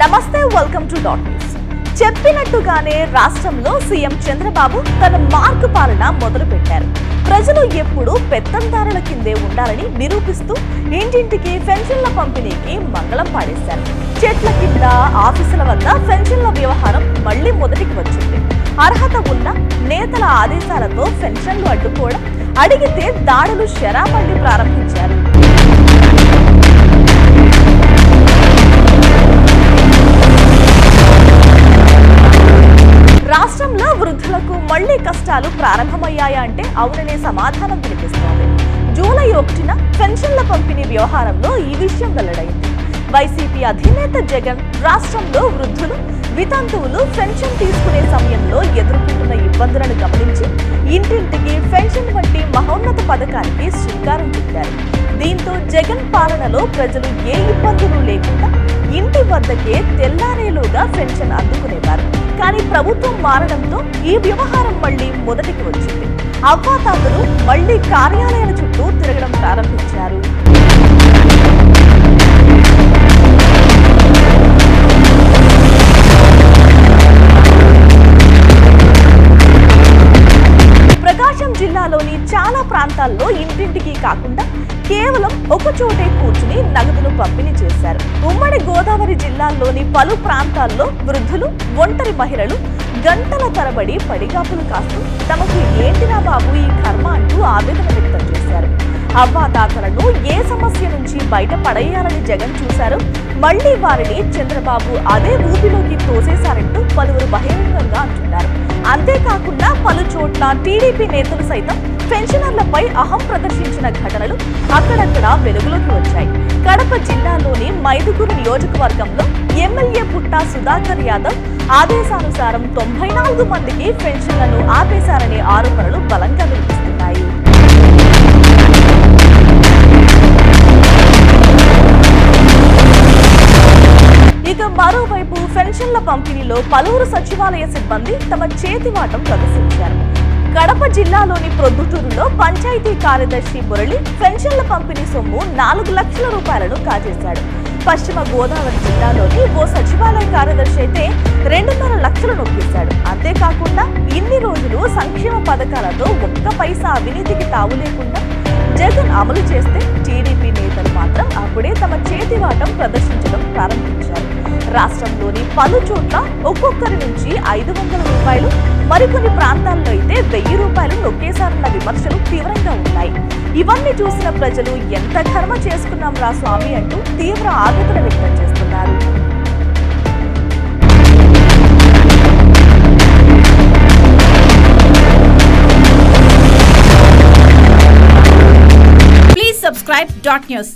నమస్తే welcome to dot news చెప్పినట్టుగానే రాష్ట్రంలో సీఎం చంద్రబాబు తన మార్కు పాలన మొదలు పెట్టారు ప్రజలు ఎప్పుడూ పెత్తందారుల కిందే ఉండాలని నిరూపిస్తూ ఇంటింటికి పెన్షన్ల పంపిణీకి మంగళం పాడేశారు చెట్ల కింద ఆఫీసుల వద్ద పెన్షన్ల వ్యవహారం మళ్ళీ మొదటికి వచ్చింది. అర్హత ఉన్న నేతల ఆదేశాలతో పెన్షన్లు అడ్డుకోవడం అడిగితే దాడులు శరాబండి ప్రారంభించారు. విద్యార్థులకు మళ్ళీ కష్టాలు ప్రారంభమయ్యాయా అంటే అవుననే సమాధానం వినిపిస్తోంది. జూలై ఒకటిన పెన్షన్ల పంపిణీ వ్యవహారంలో ఈ విషయం వెల్లడైంది. వైసీపీ అధినేత జగన్ రాష్ట్రంలో వృద్ధులు వితంతువులు పెన్షన్ తీసుకునే సమయంలో ఎదుర్కొంటున్న ఇబ్బందులను గమనించి ఇంటింటికి పెన్షన్ వంటి మహోన్నత పథకానికి శ్రీకారం చుట్టారు. దీంతో జగన్ పాలనలో ప్రజలు ఏ ఇబ్బందులు లేకుండా ఇంటి వద్దకే తెల్లారేలుగా పెన్షన్ అందుకునేవారు. కానీ ప్రభుత్వం మారడంతో ఈ వ్యవహారం మళ్ళీ మొదటికి వచ్చింది. అవ్వాతాతలు మళ్ళీ కార్యాలయాల చుట్టూ తిరగడం ప్రారంభించారు. ప్రాంతాల్లో ఇంటింటికి కాకుండా కేవలం ఒక చోటే కూర్చుని నగదును పంపిణీ చేశారు. ఉమ్మడి గోదావరి జిల్లాల్లోని పలు ప్రాంతాల్లో వృద్ధులు ఒంటరి మహిళలు గంటల తరబడి పడిగాపులు కాస్తూ తమకు ఏంటినా బాబు ఈ కర్మ అంటూ ఆవేదన వ్యక్తం చేశారు. అవ్వాతాతలను ఏ సమస్య నుంచి బయట పడేయాలని జగన్ చూశారు మళ్ళీ వారిని చంద్రబాబు అదే ఊపిలోకి తోసేశారంటూ పలువురు బహిరంగంగా అంటున్నారు. అంతేకాకుండా పలు చోట్ల టీడీపీ నేతలు సైతం పెన్షనర్లపై అహం ప్రదర్శించిన ఘటనలు అక్కడక్కడ వెలుగులోకి వచ్చాయి. కడప జిల్లాలోని మైదుగురు నియోజకవర్గంలో ఎమ్మెల్యే పుట్టా సుధాకర్ యాదవ్ ఆదేశానుసారం తొంభై నాలుగు మందికి పెన్షన్లను ఆపేశారనే ఆరోపణలు బలంగా వినిపిస్తున్నాయి. ఇక మరోవైపు పెన్షన్ల పంపిణీలో పలువురు సచివాలయ సిబ్బంది తమ చేతివాటం ప్రదర్శించారు. జిల్లాలోని ప్రొద్దుటూరులో పంచాయతీ కార్యదర్శి మురళి పెన్షన్ల పంపిణీ సొమ్ము నాలుగు లక్షల రూపాయలను కాజేశాడు. పశ్చిమ గోదావరి జిల్లాలోని ఓ సచివాలయ కార్యదర్శి అయితే రెండున్నర లక్షలు నొప్పిస్తాడు అంతేకాకుండా ఇన్ని రోజులు సంక్షేమ పథకాలతో ఒక్క పైసా అవినీతికి తావు లేకుండా జగన్ అమలు చేస్తే టీడీపీ నేతలు మాత్రం అప్పుడే తమ చేతివాటం ప్రదర్శించడం ప్రారంభించారు. రాష్ట్రంలోని పలు చోట్ల ఒక్కొక్కరి నుంచి ఐదు వందల రూపాయలు మరికొన్ని ప్రాంతాల్లో అయితే వెయ్యి రూపాయలు నొక్కేశారన్న విమర్శలు తీవ్రంగా ఉన్నాయి. ఇవన్నీ చూసిన ప్రజలు ఎంత కర్మ చేసుకున్నాం రా స్వామి అంటూ తీవ్ర ఆగతులు వ్యక్తం చేస్తున్నారు. Please subscribe dot news